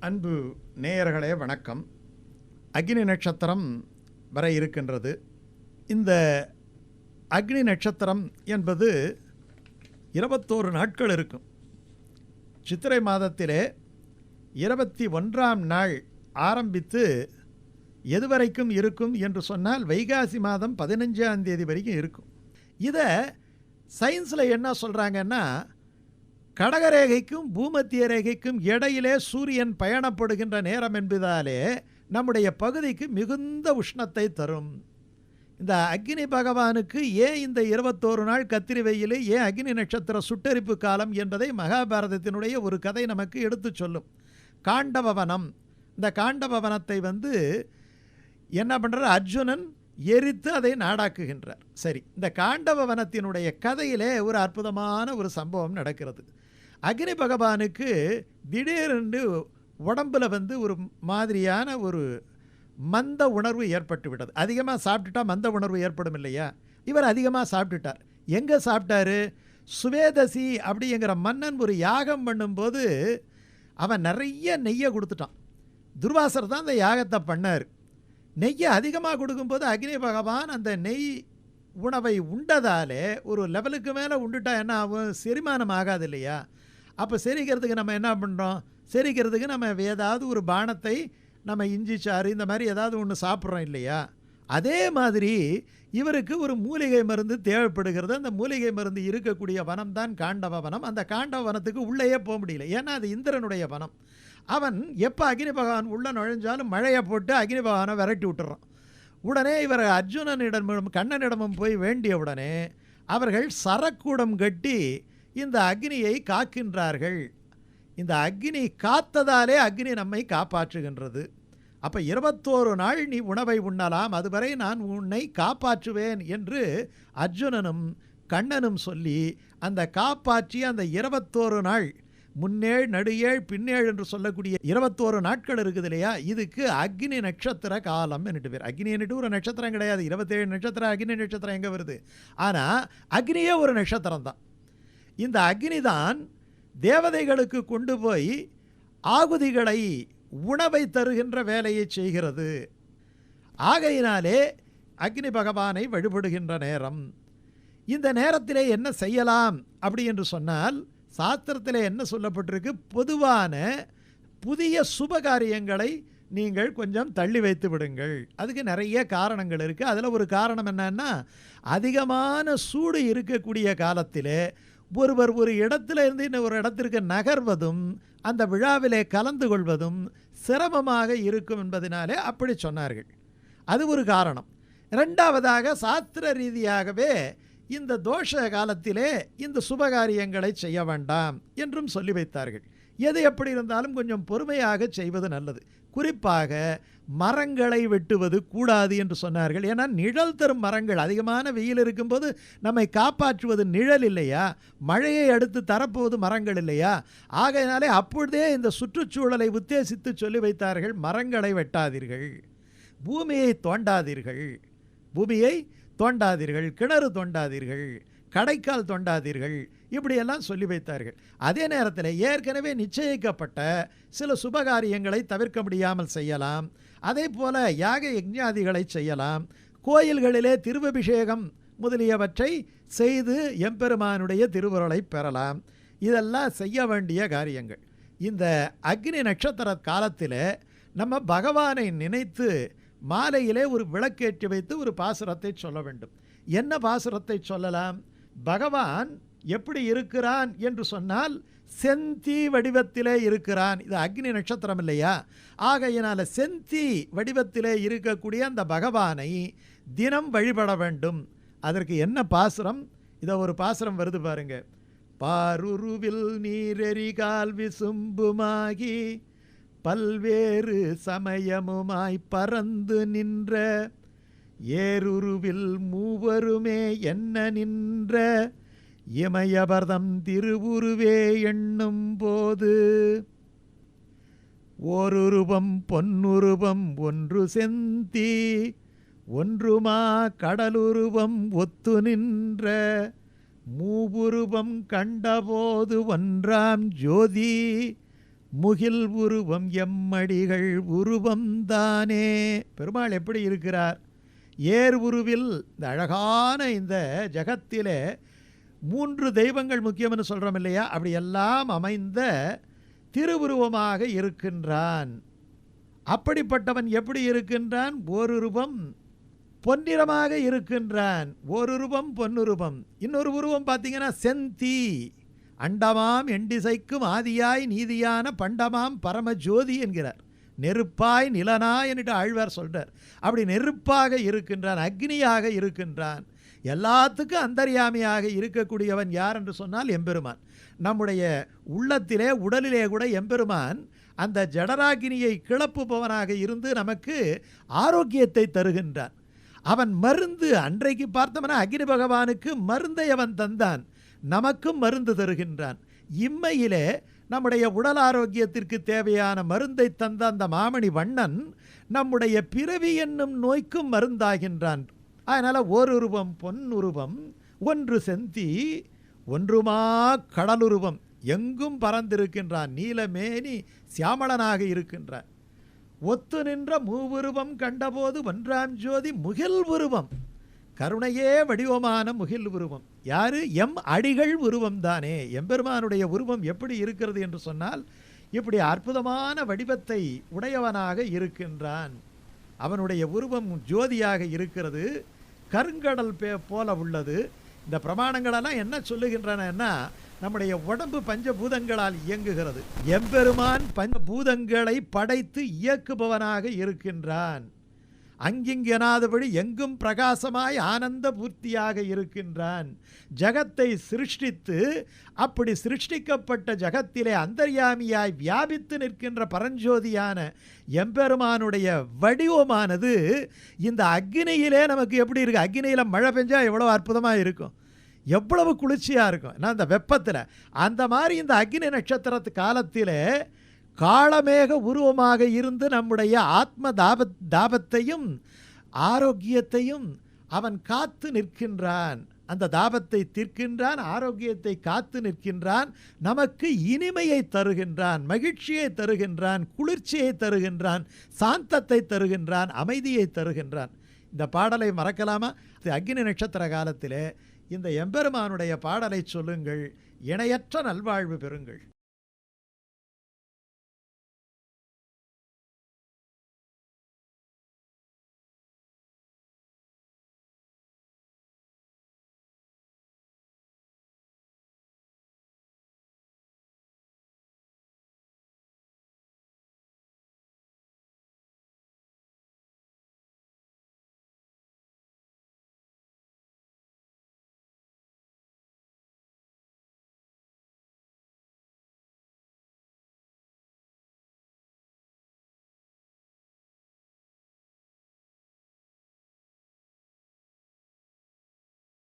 அன்பு நேயர்களே வணக்கம். அக்னி நட்சத்திரம் வர இருக்கின்றது. இந்த அக்னி நட்சத்திரம் என்பது இருபத்தோரு நாட்கள் இருக்கும். சித்திரை மாதத்திலே இருபத்தி ஒன்றாம் நாள் ஆரம்பித்து எதுவரைக்கும் இருக்கும் என்று சொன்னால் வைகாசி மாதம் பதினஞ்சாம் தேதி வரைக்கும் இருக்கும். இதை சயின்ஸில் என்ன சொல்கிறாங்கன்னா கடகரேகைக்கும் பூமத்திய ரேகைக்கும் இடையிலே சூரியன் பயணப்படுகின்ற நேரம் என்பதாலே நம்முடைய பகுதிக்கு மிகுந்த உஷ்ணத்தை தரும். இந்த அக்னி பகவானுக்கு ஏன் இந்த இருபத்தோரு நாள் கத்திரி வெயிலே ஏன் அக்னி நட்சத்திர சுட்டரிப்பு காலம் என்பதை மகாபாரதத்தினுடைய ஒரு கதை நமக்கு எடுத்துச் சொல்லும். காண்டபவனம் இந்த காண்டபவனத்தை வந்து என்ன பண்ணுறார் அர்ஜுனன் எரித்து அதை நாடாக்குகின்றார். சரி இந்த காண்டபவனத்தினுடைய கதையிலே ஒரு அற்புதமான ஒரு சம்பவம் நடக்கிறது. அக்னி பகவானுக்கு திடீரென்று உடம்புல வந்து ஒரு மாதிரியான ஒரு மந்த உணர்வு ஏற்பட்டு விட்டது. அதிகமாக சாப்பிட்டுட்டா மந்த உணர்வு ஏற்படும் இல்லையா? இவர் அதிகமாக சாப்பிட்டுட்டார். எங்கே சாப்பிட்டாரு? சுவேதசி அப்படிங்கிற மன்னன் ஒரு யாகம் பண்ணும்போது அவன் நிறைய நெய்யை கொடுத்துட்டான். துர்வாசர் தான் அந்த யாகத்தை பண்ணார். நெய்யை அதிகமாக கொடுக்கும்போது அக்னி பகவான் அந்த நெய் உணவை உண்டதாலே ஒரு லெவலுக்கு மேலே உண்டுட்டா என்ன ஆகும்? செரிமானம் ஆகாது இல்லையா? அப்போ செரிக்கிறதுக்கு நம்ம என்ன பண்ணுறோம் செரிக்கிறதுக்கு நம்ம ஏதாவது ஒரு பானத்தை நம்ம இஞ்சி சாறு இந்த மாதிரி ஏதாவது ஒன்று சாப்பிட்றோம் இல்லையா? அதே மாதிரி இவருக்கு ஒரு மூலிகை மருந்து தேவைப்படுகிறது. அந்த மூலிகை மருந்து இருக்கக்கூடிய வனம் தான் காண்டவ வனம். அந்த காண்டவ வனத்துக்கு உள்ளேயே போக முடியல. ஏன்னா அது இந்திரனுடைய வனம். அவன் எப்போ அக்னி பகவான் உள்ளே நுழைஞ்சாலும் மழையை போட்டு அக்னி பகவானை விரட்டி விட்டுறான். உடனே இவர் அர்ஜுனனிடமும் கண்ணனிடமும் போய் வேண்டிய உடனே அவர்கள் சரக்கூடம் கட்டி இந்த அக்னியை காக்கின்றார்கள். இந்த அக்னி காத்ததாலே அக்னி நம்மை காப்பாற்றுகின்றது. அப்போ இருபத்தோரு நாள் நீ உணவை உண்ணலாம் அதுவரை நான் உன்னை காப்பாற்றுவேன் என்று அர்ஜுனனும் கண்ணனும் சொல்லி அந்த காப்பாற்றி அந்த இருபத்தோரு நாள் முன்னேழ் நடுஏழ் பின்னேழ் என்று சொல்லக்கூடிய இருபத்தோரு நாட்கள் இருக்குது இல்லையா? இதுக்கு அக்னி நட்சத்திர காலம் என்னட்டு பேர். அக்னி என்னட்டு ஒரு நட்சத்திரம் கிடையாது. இருபத்தேழு நட்சத்திரம் அக்னி நட்சத்திரம் எங்கே வருது? ஆனால் அக்னியே ஒரு நட்சத்திரம் தான் இந்த அக்னி தான் தேவதைகளுக்கு கொண்டு போய் ஆகுதிகளை உணவை தருகின்ற வேலையை செய்கிறது. ஆகையினாலே அக்னி பகவானை வழிபடுகின்ற நேரம். இந்த நேரத்திலே என்ன செய்யலாம் அப்படி என்று சொன்னால் சாஸ்திரத்தில் என்ன சொல்லப்பட்டிருக்கு? பொதுவான புதிய சுபகாரியங்களை நீங்கள் கொஞ்சம் தள்ளி வைத்து விடுங்கள். அதுக்கு நிறைய காரணங்கள் இருக்குது அதில் ஒரு காரணம் என்னன்னா அதிகமான சூடு இருக்கக்கூடிய காலத்தில் ஒருவர் ஒரு இடத்துல இருந்து இன்னொரு இடத்திற்கு நகர்வதும் அந்த விழாவிலே கலந்து கொள்வதும் சிரமமாக இருக்கும் என்பதனாலே அப்படி சொன்னார்கள். அது ஒரு காரணம். ரெண்டாவதாக சாஸ்திர ரீதியாகவே இந்த தோஷ காலத்திலே இந்த சுபகாரியங்களை செய்ய வேண்டாம் என்றும் சொல்லி வைத்தார்கள். எது எப்படி இருந்தாலும் கொஞ்சம் பொறுமையாக செய்வது நல்லது. குறிப்பாக மரங்களை வெட்டுவது கூடாது என்று சொன்னார்கள். ஏன்னா நிழல் தரும் மரங்கள் அதிகமான வெயில் இருக்கும்போது நம்மை காப்பாற்றுவது நிழல் இல்லையா? மழையை அடுத்து தரப்போவது மரங்கள் இல்லையா? ஆகையினாலே அப்பொழுதே இந்த சுற்றுச்சூழலை உத்தேசித்து சொல்லி வைத்தார்கள் மரங்களை வெட்டாதீர்கள். பூமியை தோண்டாதீர்கள். பூமியை தோண்டாதீர்கள். கிணறு தோண்டாதீர்கள். கடைக்கால் தொண்டாதீர்கள். இப்படியெல்லாம் சொல்லி வைத்தார்கள். அதே நேரத்தில் ஏற்கனவே நிச்சயிக்கப்பட்ட சில சுபகாரியங்களை தவிர்க்க முடியாமல் செய்யலாம். அதே போல யாக யஜ்ஞாதிகளை செய்யலாம். கோயில்களிலே திருவபிஷேகம் முதலியவற்றை செய்து எம்பெருமானுடைய திருவுருளை பெறலாம். இதெல்லாம் செய்ய வேண்டிய காரியங்கள். இந்த அக்னி நட்சத்திர காலத்தில் நம்ம பகவானை நினைத்து மாலையிலே ஒரு விளக்கேற்றி வைத்து ஒரு பாசுரத்தை சொல்ல வேண்டும். என்ன பாசுரத்தை சொல்லலாம்? பகவான் எப்படி இருக்கிறான் என்று சொன்னால் செந்தி வடிவத்திலே இருக்கிறான். இது அக்னி நட்சத்திரம் இல்லையா? ஆகையினால் செந்தி வடிவத்திலே இருக்கக்கூடிய அந்த பகவானை தினம் வழிபட வேண்டும். அதற்கு என்ன பாசுரம்? இதை ஒரு பாசுரம் வருது பாருங்க. பாருருவில் நீரெறிகால் விசும்புமாகி பல்வேறு சமயமுமாய் பறந்து நின்ற ஏருருவில் மூவருமே என்ன நின்ற? இமயபர்தம் திருவுருவே எண்ணும் போது. ஓருருவம் பொன்னுருவம் ஒன்று செந்தி ஒன்றுமா கடலுருவம் ஒத்து நின்ற. மூவுருவம் கண்டபோது ஒன்றாம் ஜோதி முகில் உருவம் எம்மடிகள் உருவம்தானே பெருமாள் எப்படி இருக்கிறார்? ஏர் உருவில் இந்த அழகான இந்த ஜகத்திலே மூன்று தெய்வங்கள் முக்கியம்னு சொல்கிறோம் இல்லையா? அப்படி எல்லாம் அமைந்த திருவுருவமாக இருக்கின்றான். அப்படிப்பட்டவன் எப்படி இருக்கின்றான்? ஒரு ரூபம் பொன்னிறமாக இருக்கின்றான். ஒரு ரூபம் பொன்னுருவம் இன்னொரு உருவம் பார்த்தீங்கன்னா செந்தி. அண்டமாம் எண்டிசைக்கும் ஆதியாய் நீதியான பண்டமாம் பரமஜோதி என்கிறார். நெருப்பாய் நிலனாய் என்று ஆழ்வார் சொல்கிறார் அப்படி நெருப்பாக இருக்கின்றான் அக்னியாக இருக்கின்றான் எல்லாத்துக்கும் அந்தரியாமையாக இருக்கக்கூடியவன் யார் என்று சொன்னால் எம்பெருமான். நம்முடைய உள்ளத்திலே உடலிலே கூட எம்பெருமான் அந்த ஜடராகினியை கிளப்புபவனாக இருந்து நமக்கு ஆரோக்கியத்தை தருகின்றான். அவன் மருந்து அன்றைக்கு பார்த்தோம்னா அக்னி பகவானுக்கு மருந்தை அவன் தந்தான். நமக்கும் மருந்து தருகின்றான். இம்மையிலே நம்முடைய உடல் ஆரோக்கியத்திற்கு தேவையான மருந்தை தந்த அந்த மாமணி வண்ணன் நம்முடைய பிறவி என்னும் நோய்க்கும் மருந்தாகின்றான். அதனால் ஓருருவம் பொன்னுருவம் ஒன்று செந்தி ஒன்றுமா கடலுருவம் எங்கும் பறந்திருக்கின்றான் நீலமேனி சியாமளனாக இருக்கின்றான் ஒத்து நின்ற மூவுருவம் கண்டபோது ஒன்றாம் ஜோதி முகில் உருவம். கருணையே வடிவமான முகில் உருவம். யாரு? எம் அடிகள் உருவம் தானே. எம்பெருமானுடைய உருவம் எப்படி இருக்கிறது என்று சொன்னால் இப்படி அற்புதமான வடிவத்தை உடையவனாக இருக்கின்றான். அவனுடைய உருவம் ஜோதியாக இருக்கிறது. கருங்கடல் பே போல உள்ளது. இந்த பிரமாணங்களெல்லாம் என்ன சொல்லுகின்றனன்னா நம்முடைய உடம்பு பஞ்சபூதங்களால் இயங்குகிறது. எம்பெருமான் பஞ்சபூதங்களை படைத்து இயக்குபவனாக இருக்கின்றான். அங்கிங்கெனாதபடி எங்கும் பிரகாசமாய் ஆனந்த பூர்த்தியாக இருக்கின்றான். ஜகத்தை சிருஷ்டித்து அப்படி சிருஷ்டிக்கப்பட்ட ஜகத்திலே அந்தர்யாமியாய் வியாபித்து நிற்கின்ற பரஞ்சோதியான எம்பெருமானுடைய வடிவமானது இந்த அக்னியிலே நமக்கு எப்படி இருக்குது அக்னியில் மழை பெஞ்சால் எவ்வளோ அற்புதமாக இருக்கும்? எவ்வளவு குளிர்ச்சியாக இருக்கும்? ஏன்னா அந்த வெப்பத்தில் அந்த மாதிரி இந்த அக்னி நட்சத்திரத்து காலத்திலே காலமேக உருவமாக இருந்து நம்முடைய ஆத்ம தாப தாபத்தையும் ஆரோக்கியத்தையும் அவன் காத்து நிற்கின்றான். அந்த தாபத்தை தீர்க்கின்றான் ஆரோக்கியத்தை காத்து நிற்கின்றான் நமக்கு இனிமையை தருகின்றான் மகிழ்ச்சியை தருகின்றான் குளிர்ச்சியை தருகின்றான் சாந்தத்தை தருகின்றான் அமைதியை தருகின்றான். இந்த பாடலை மறக்கலாமா? அக்னி நட்சத்திர காலத்திலே இந்த எம்பெருமானுடைய பாடலை சொல்லுங்கள். இணையற்ற நல்வாழ்வு பெறுங்கள்.